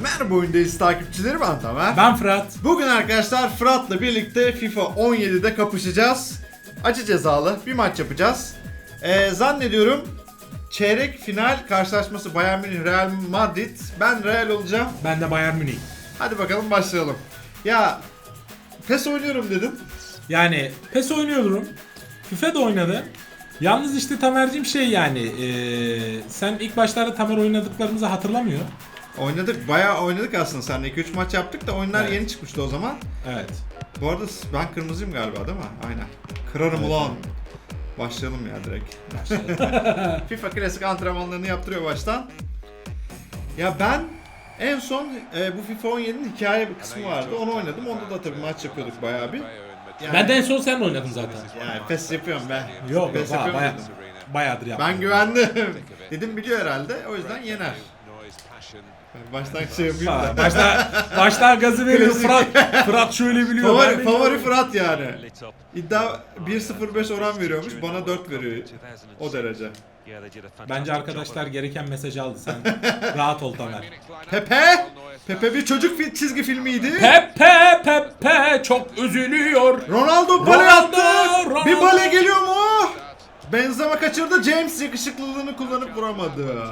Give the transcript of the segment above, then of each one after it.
Merhaba oyundayız takipçileri ben Tamer. Ben Fırat. Bugün arkadaşlar Fırat'la birlikte FIFA 17'de kapışacağız. Acı cezalı bir maç yapacağız. Ee, zannediyorum çeyrek final karşılaşması Bayern Münih Real Madrid. Ben Real olacağım. Ben de Bayern Münih. Hadi bakalım başlayalım. Ya PES oynuyorum dedim. Yani PES oynuyorum. FIFA da oynadı. Yalnız işte Tamer'cim şey yani eee, sen ilk başlarda Tamer oynadıklarımızı hatırlamıyor. Oynadık bayağı oynadık aslında seninle 2-3 maç yaptık da oyunlar Evet. yeni çıkmıştı o zaman. Evet. Bu arada ben kırmızıyım galiba değil mi? Aynen. Kırarım Evet, ulan. Başlayalım ya direkt. FIFA klasik antrenmanlarını yaptırıyor baştan. Ya ben en son e, bu FIFA 17'nin hikaye bir kısmı vardı. Onu oynadım. Onda da tabii maç yapıyorduk bayağı bir. Yani, Ben de en son sen oynadın zaten. yani PES yapıyorum ben. Yok yok PES ha, yapıyorum baya, dedim. bayağıdır yaptım. Ben güvendim. dedim biliyor herhalde. O yüzden yener. Baştan şey yapayım da. başta, başta gazı veriyor Klasik. Fırat. Fırat şöyle biliyor. Favori, favori Fırat yani. İddia 1.05 oran veriyormuş. Bana 4 veriyor. O derece. Bence arkadaşlar gereken mesajı aldı sen. Rahat ol Tamer. Pepe! Pepe bir çocuk fi- çizgi filmiydi. Pepe Pepe çok üzülüyor. Ronaldo bale attı. Ronaldo. Bir bale geliyor mu? Benzema kaçırdı. James yakışıklılığını kullanıp vuramadı.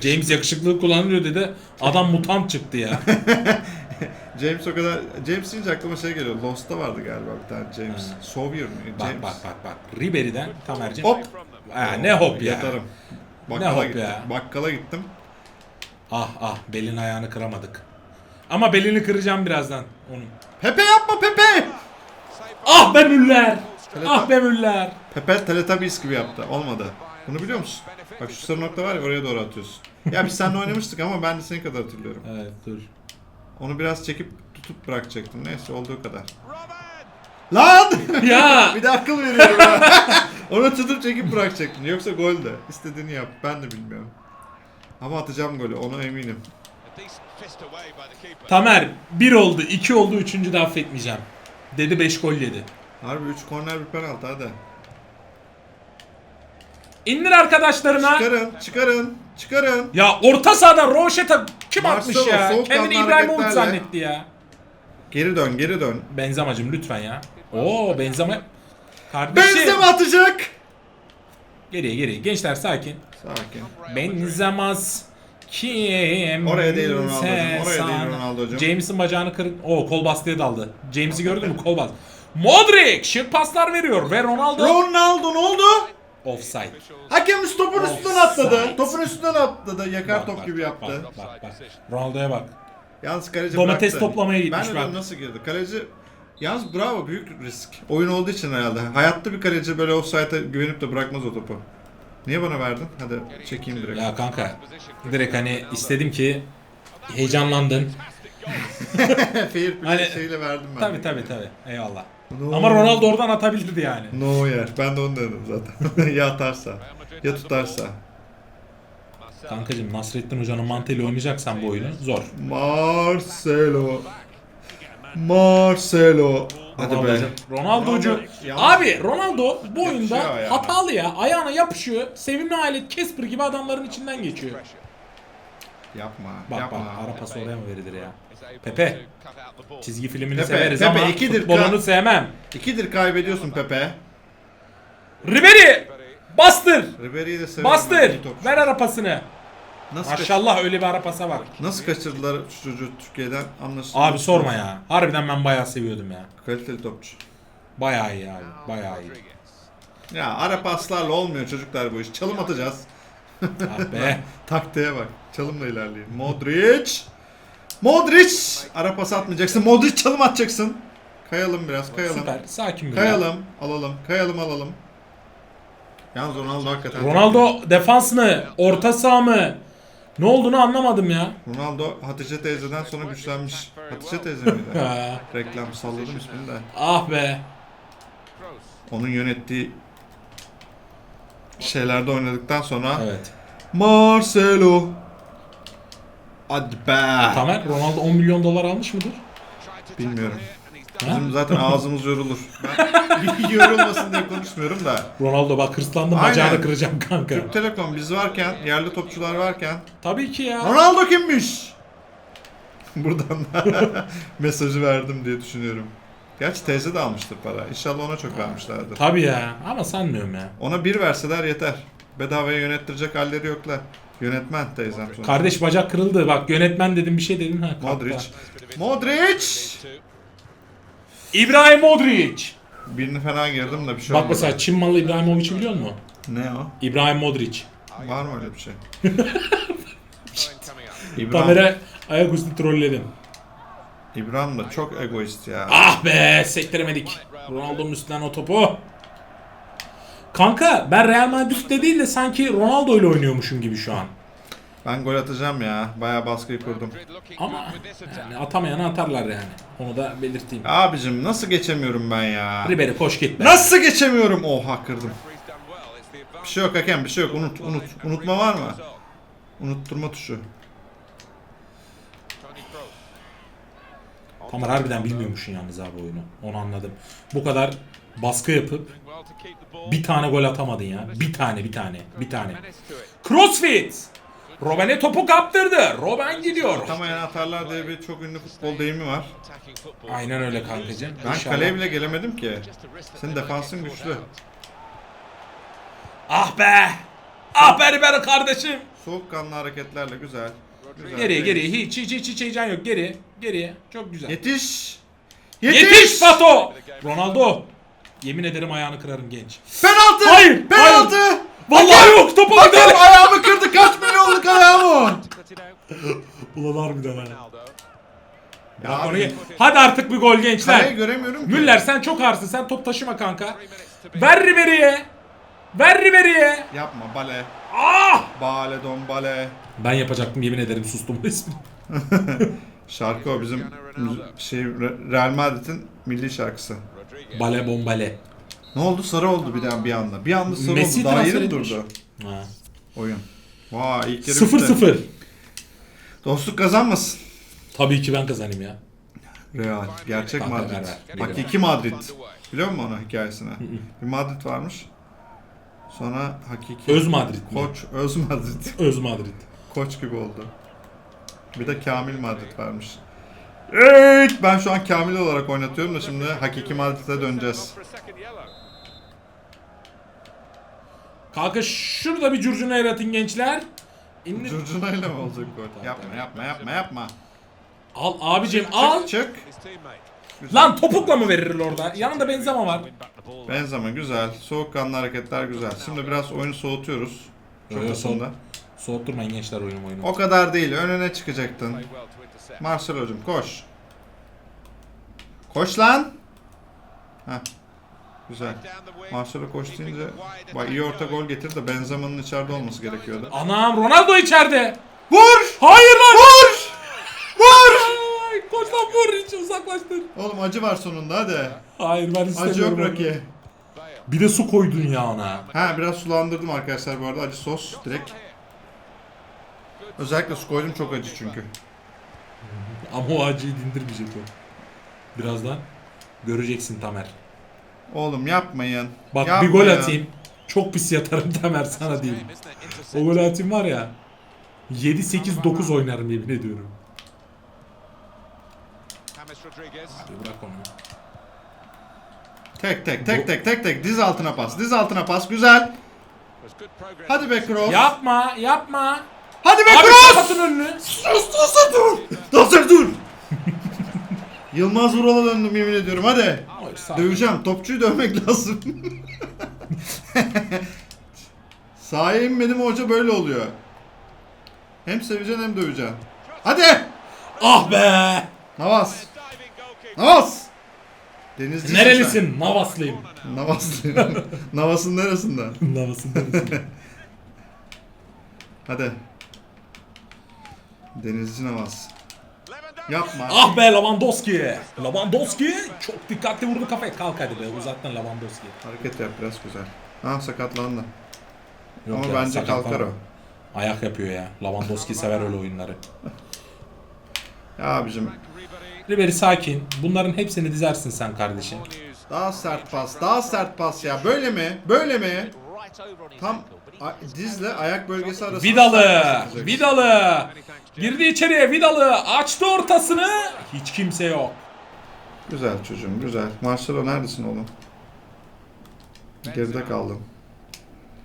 James yakışıklığı kullanılıyor dedi. Adam mutant çıktı ya. James o kadar... James deyince aklıma şey geliyor. Lost'ta vardı galiba bir tane James. Sawyer mı? bak James. bak bak bak. Ribery'den Tamer'cim. Hop! Ha, ne hop ya. Yatarım. Bakkala hop gittim. ya. Bakkala gittim. Ah ah belin ayağını kıramadık. Ama belini kıracağım birazdan onun. Pepe yapma Pepe! Ah be Müller! Ah be Müller! Pepe Teletubbies gibi yaptı. Olmadı. Bunu biliyor musun? Bak şu sarı nokta var ya oraya doğru atıyorsun. Ya biz seninle oynamıştık ama ben de senin kadar hatırlıyorum. Evet dur. Onu biraz çekip tutup bırakacaktım. Neyse olduğu kadar. Lan! Ya! bir de akıl veriyorum ya. Onu tutup çekip bırakacaktın. Yoksa gol de. İstediğini yap. Ben de bilmiyorum. Ama atacağım golü. Ona eminim. Tamer 1 oldu, 2 oldu, 3. de affetmeyeceğim. Dedi 5 gol yedi. Harbi 3 korner bir penaltı hadi. İndir arkadaşlarına. Çıkarın, çıkarın, çıkarın. Ya orta sahada Roşet'a kim atmış Marcelo, ya? soğukkanlı Kendini İbrahimovic hareketlerle. zannetti ya. Geri dön, geri dön. Benzemacım lütfen ya. Oo Benzema. Kardeşim. Benzema atacak. Geriye geriye. Gençler sakin. Sakin. Benzemaz kim? Oraya değil Ronaldo'cum, oraya değil sana. Ronaldo'cum. James'in bacağını kırıp o kol bastıya daldı. James'i gördün mü kol bas. Modric şık paslar veriyor ve Ronaldo Ronaldo ne oldu? Offside. Hakem topun üstünden atladı. Topun üstünden atladı. Yakar Bak, top bak, gibi yaptı. Bak bak bak. Ronaldo'ya bak. Yalnız kaleci Domates bıraktı. toplamaya gitmiş ben dedim nasıl girdi? Kaleci Yalnız bravo büyük risk. Oyun olduğu için herhalde. Hayatta bir kaleci böyle offside'a güvenip de bırakmaz o topu. Niye bana verdin? Hadi çekeyim direkt. Ya kanka direkt hani istedim ki heyecanlandın. Fair play Hani- şeyle verdim ben. Tabi tabi tabi. Eyvallah. No. Ama Ronaldo oradan atabilirdi yani. No yer. Ben de onu dedim zaten. ya atarsa. Ya tutarsa. Kankacım Nasrettin Hoca'nın mantığıyla oynayacaksan bu oyunu zor. Marcelo. Marcelo. Hadi be. Ronaldo'cu. Ronaldo yalnız- Abi Ronaldo bu oyunda hatalı ya. Ayağına yapışıyor. Sevimli alet Casper gibi adamların içinden geçiyor. Yapma. Bak yapma. bak ara pas oraya mı verilir ya? Pepe. Çizgi filmini Pepe, severiz Pepe ama ikidir futbolunu sevmem. İkidir kaybediyorsun Pepe. Ribery! Bastır! Ribery'i de severim. Bastır! iyi topçu. Ver ara pasını. Nasıl, Maşallah öyle bir ara pasa var. nasıl kaçırdılar şu çocuğu Türkiye'den anlaşılmaz. Abi sorma ya. Harbiden ben bayağı seviyordum ya. Kaliteli topçu. Bayağı iyi abi. Bayağı iyi. Ya ara paslarla olmuyor çocuklar bu iş. Çalım atacağız. Ah be. Taktiğe bak. Çalımla ilerleyin. Modric. Modric. Ara pas atmayacaksın. Modric çalım atacaksın. Kayalım biraz. Kayalım. Süper. Sakin bir ya. Kayalım. Alalım. Kayalım alalım. Yalnız Ronaldo hakikaten. Ronaldo defans mı? Orta saha mı? Ne olduğunu anlamadım ya. Ronaldo Hatice teyzeden sonra güçlenmiş. Hatice teyze miydi? Reklam salladım ismini de. Ah be. Onun yönettiği şeylerde oynadıktan sonra Evet. Marcelo. Hadi be. Tamer Ronaldo 10 milyon dolar almış mıdır? Bilmiyorum. Ha? Bizim zaten ağzımız yorulur. Ben yorulmasın diye konuşmuyorum da. Ronaldo bak hırslandım Aynen. bacağını kıracağım kanka. Türk Telekom biz varken, yerli topçular varken Tabii ki ya. Ronaldo kimmiş? Buradan da mesajı verdim diye düşünüyorum. Gerçi teyze de almıştır para. İnşallah ona çok vermişlerdir. Tabii ya ama sanmıyorum ya. Ona bir verseler yeter. Bedavaya yönettirecek halleri yoklar. Yönetmen teyzem sonuçta. Kardeş bacak kırıldı. Bak yönetmen dedim bir şey dedim. Ha, kalktı. Modric. Modric! İbrahim Modric. Birini fena girdim de bir şey Bak olmadı. mesela Çin malı İbrahimovic'i biliyor musun? Ne o? İbrahim Modric. Var mı öyle bir şey? İbrahim, Kamera ayaküstü trolledim. İbrahim da çok egoist ya. Ah be sektiremedik. Ronaldo'nun üstünden o topu. Kanka ben Real Madrid'de değil de sanki Ronaldo ile oynuyormuşum gibi şu an. Ben gol atacağım ya. Bayağı baskıyı kurdum. Ama yani atamayanı atarlar yani. Onu da belirteyim. Abicim nasıl geçemiyorum ben ya? Ribery koş git be. Nasıl geçemiyorum? Oha kırdım. Bir şey yok hakem bir şey yok. Unut unut. Unutma var mı? Unutturma tuşu. Tony Kroos. Tamam harbiden bilmiyormuşsun yalnız abi oyunu. Onu anladım. Bu kadar baskı yapıp bir tane gol atamadın ya. Bir tane bir tane bir tane. Crossfit. Robben'e topu kaptırdı. Robben gidiyor. Atamayan atarlar diye bir çok ünlü futbol deyimi var. Aynen öyle kankacığım. Ben İnşallah. kaleye bile gelemedim ki. Senin defansın güçlü. Ah be. Ah be Ribery kardeşim. Soğukkanlı hareketlerle güzel. Güzel. Geriye geriye hiç hiç hiç hiç heyecan yok. Geri geriye. Çok güzel. Yetiş. Yetiş Fato. Ronaldo. Yemin ederim ayağını kırarım genç. Penaltı. Hayır, Penaltı. Vallahi yok topa Hakem ayağımı kırdı. Kaç milyonluk ayağımı. Ulan harbiden ha. Ya abi, ge- Hadi artık bir gol gençler. kaleyi göremiyorum ki. Müller sen çok ağırsın. Sen top taşıma kanka. Ver Ribery'e. Ver Ribery'e. Yapma bale. Ah! Bale don bale. Ben yapacaktım yemin ederim sustum bu ismini. Şarkı o bizim şey Re- Real Madrid'in milli şarkısı. Bale bombale. Ne oldu? Sarı oldu bir daha bir anda. Bir anda sarı Messi oldu. Daha yeni durdu Ha. oyun. Vay ilk yarı bitti. 0-0. Dostluk kazanmasın. Tabii ki ben kazanayım ya. Real. Gerçek Kanka, Madrid. ver, ver. Hakiki Madrid. Biliyor musun onu hikayesini? bir Madrid varmış. Sonra hakiki Öz Madrid mi? koç öz Madrid. Öz Madrid. Koç gibi oldu. Bir de Kamil Madrid varmış. Evet, ben şu an Kamil olarak oynatıyorum da şimdi hakiki Madrid'e döneceğiz. Kanka şurada bir curcuna yaratın gençler. İndir. Curcunayla mı olacak gol? Yapma yapma yapma yapma. Al abicim al. Çık çık. Teammate. Güzel. Lan topukla mı verir orada? Yanında Benzema var. Benzema güzel. Soğukkanlı hareketler güzel. Şimdi biraz oyunu soğutuyoruz. Çok yo, aslında. Soğutturmayın gençler oyunu oyunu. O kadar değil. Önüne çıkacaktın. İntercept. Marcelo'cum koş. Koş lan. Heh. Güzel. Marcelo koş deyince bak iyi orta gol getirdi de Benzema'nın içeride olması gerekiyordu. Anam Ronaldo içeride. Vur! Hayır lan. Vur! Vur hiç uzaklaştır. Oğlum acı var sonunda hadi. Hayır ben istemiyorum. Acı yok onu. Raki. Bale. Bir de su koydun ya ona. Ha biraz sulandırdım arkadaşlar bu arada acı sos direkt. Özellikle su koydum çok acı çünkü. Ama o acıyı dindirmeyecek o. Birazdan göreceksin Tamer. Oğlum yapmayın. Bak Yapmayın. bir gol atayım. Çok pis yatarım Tamer sana diyeyim. O gol atayım var ya. 7-8-9 oynarım yemin ediyorum. Bir bırak onu. Tek tek tek tek tek tek diz altına pas. Diz altına pas güzel. Hadi be Kroos. Yapma yapma. Hadi be Abi Kroos. kapatın önünü. Sus sus dur. Dozer dur. Yılmaz Vural'a döndüm yemin ediyorum hadi. Hayır, sağ ol. Döveceğim. Topçuyu dövmek lazım. Sahaya inmedim hoca böyle oluyor. Hem seveceksin hem döveceksin. Hadi. Ah be. Navas. Navas. Denizli Nerelisin? Navaslıyım. Navas. Navas'ın neresinden? Navasın neresinden? Hadi. Denizci Navas. Yapma. ah be Lewandowski. Lewandowski çok dikkatli vurdu kafaya. Kalk hadi be uzaktan Lewandowski. Hareket yap biraz güzel. Ha sakatlandı. Yok Ama ya, bence sakatlanma. kalkar o. Ayak yapıyor ya. Lewandowski sever öyle oyunları. Ya abicim Ribery. Sakin. Bunların hepsini dizersin sen kardeşim. Daha sert pas, daha sert pas ya. Böyle mi? Böyle mi? Tam a- dizle ayak bölgesi arasında Vidalı. Vidalı. Girdi içeriye Vidalı. Açtı ortasını. Hiç kimse yok. Güzel çocuğum güzel. Marcelo neredesin oğlum? Geride kaldın.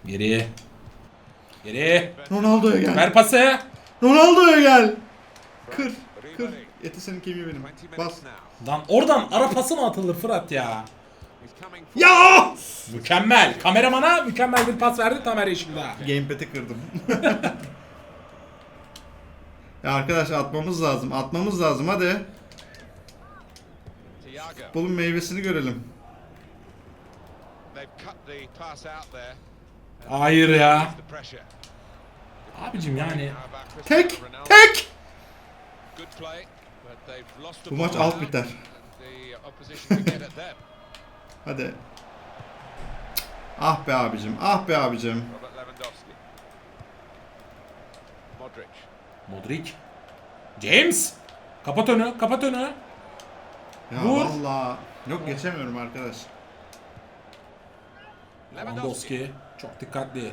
Geri. Geri. Ronaldo'ya gel. Ver pası. Ronaldo'ya gel. Kır. Kır. Eti senin kemiği benim. 20 Bas. Lan oradan ara pası mı atılır Fırat ya? Ya! Mükemmel. Kameramana mükemmel bir pas verdi Tamer Yeşil'de. Gamepad'i kırdım. ya arkadaşlar atmamız lazım. Atmamız lazım hadi. Bulun meyvesini görelim. Hayır ya. Abicim yani. Tek! Tek! Bu maç alt biter. them. Hadi. Ah be abicim. Ah be abicim. Modric. Modric. James. Kapat önü. Kapat önü. Ya Vur. valla. Yok geçemiyorum arkadaş. Lewandowski. Çok dikkatli.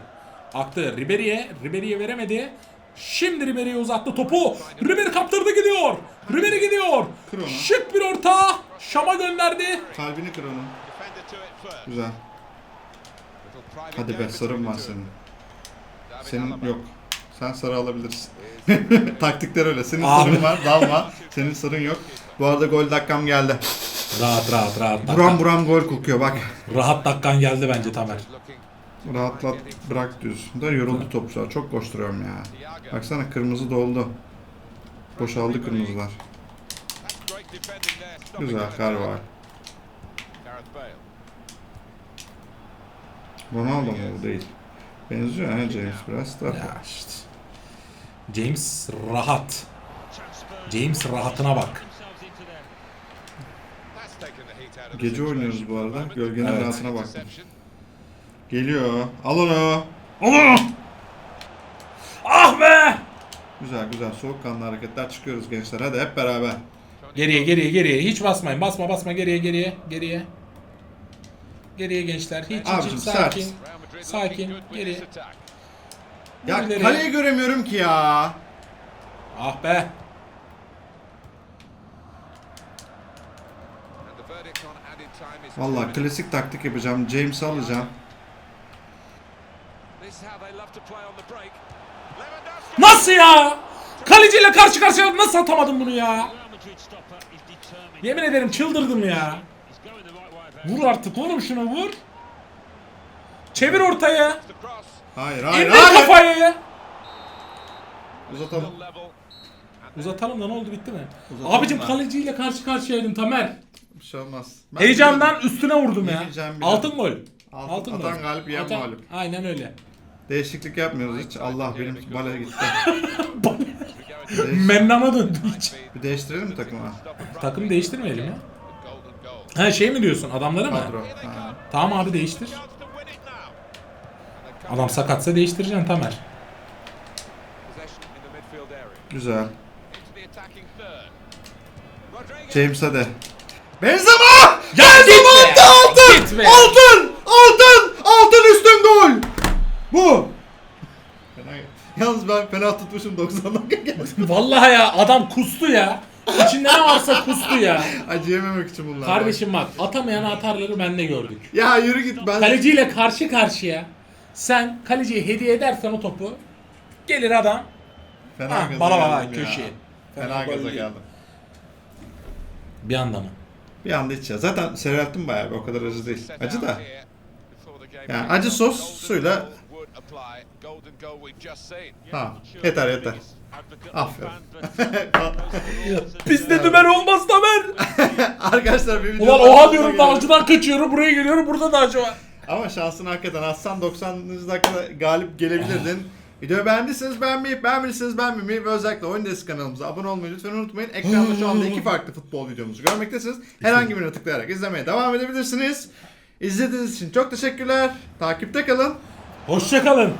Aktı. Ribery'e. Ribery'e veremedi. Şimdi Ribery'e uzattı topu. Ribery kaptırdı gidiyor. Ribery gidiyor. Kır onu. Şık bir orta. Şam'a gönderdi. Kalbini kır onun. Güzel. Hadi be sarım var senin. Senin yok. Sen sarı alabilirsin. Taktikler öyle. Senin Abi. sarın var. Dalma. Senin sarın yok. Bu arada gol dakikam geldi. Rahat rahat rahat. Buram buram gol kokuyor bak. Rahat dakikan geldi bence Tamer. Rahatlat bırak diyorsun. Da yoruldu topçular. Çok koşturuyorum ya. Baksana kırmızı doldu. Boşaldı kırmızılar. Güzel kar var. Ronaldo mu bu değil? Benziyor ha James biraz da. Ya işte. James rahat. James rahatına bak. Gece oynuyoruz bu arada. Gölgenin Evet. rahatına baktım. Geliyor. Al onu. Onu! Ah be! Güzel güzel soğukkanlı hareketler çıkıyoruz gençler. Hadi hep beraber. Geriye geriye geriye hiç basmayın. Basma basma geriye geriye geriye. Geriye gençler. Hiç Abicim, hiç sert. sakin. Madrid Sakin, looking good with geri. this attack. Ya Birileri- kaleyi göremiyorum ki ya. Ah be. Valla klasik taktik yapacağım. James'i alacağım. Nasıl ya? Kaleciyle karşı karşıya nasıl atamadım bunu ya? Yemin ederim çıldırdım ya. Vur artık oğlum şunu vur. Çevir ortaya. Hayır hayır İndir hayır. kafayı. Uzatalım. Uzatalım da ne oldu bitti mi? Uzatalım Abicim da. kaleciyle karşı karşıyaydın Tamer. Bir şey olmaz. Ben Heyecandan üstüne vurdum ya. Altın gol. Altın- atan galip, yiyen Atan- mağlup. Aynen öyle. Değişiklik yapmıyoruz hiç. Allah benim bale gitti. Mennana döndü hiç. Bir değiştirelim mi takımı? Takım değiştirmeyelim ya. Ha şey mi diyorsun adamları mı? Kadro. Ha. Tamam abi değiştir. Adam sakatsa değiştireceksin Tamer. Güzel. James'e de. Benzema! Ya Benzema gitme! attı altın! Gitme! Altın! Altın! Altın üstün gol! Bu! Fena- Yalnız ben fena tutmuşum 90 dakika geldi. Vallahi ya adam kustu ya. İçinde ne varsa kustu ya. Acı yememek için bunlar. Kardeşim bak atamayan atarları bende gördük. Ya yürü git ben. Kaleciyle karşı karşıya sen kaleciye hediye edersen o topu gelir adam Fena ha, gaza bala bala geldim ya. köşeye. Fena gol gaza değil. geldim. Bir anda mı? Bir anda hiç ya. Zaten seyrelttim bayağı bir o kadar acı değil. Acı da. Yani acı sos suyla- goal would apply. Golden goal we've just seen. Tamam. Yeter yeter. Aferin. Bizde dümen olmaz Tamer. Arkadaşlar bir video Ulan oha diyorum dalcıdan kaçıyorum buraya geliyorum burada da acı var. Ama şansını hakikaten atsan 90. dakikada galip gelebilirdin. Videoyu beğendiyseniz beğenmeyi, beğenmediyseniz beğenmemeyi ve özellikle Oyun Desk kanalımıza abone olmayı lütfen unutmayın. Ekranda şu anda iki farklı futbol videomuzu görmektesiniz. Herhangi birine tıklayarak izlemeye devam edebilirsiniz. İzlediğiniz için çok teşekkürler. Takipte kalın. Hoşçakalın.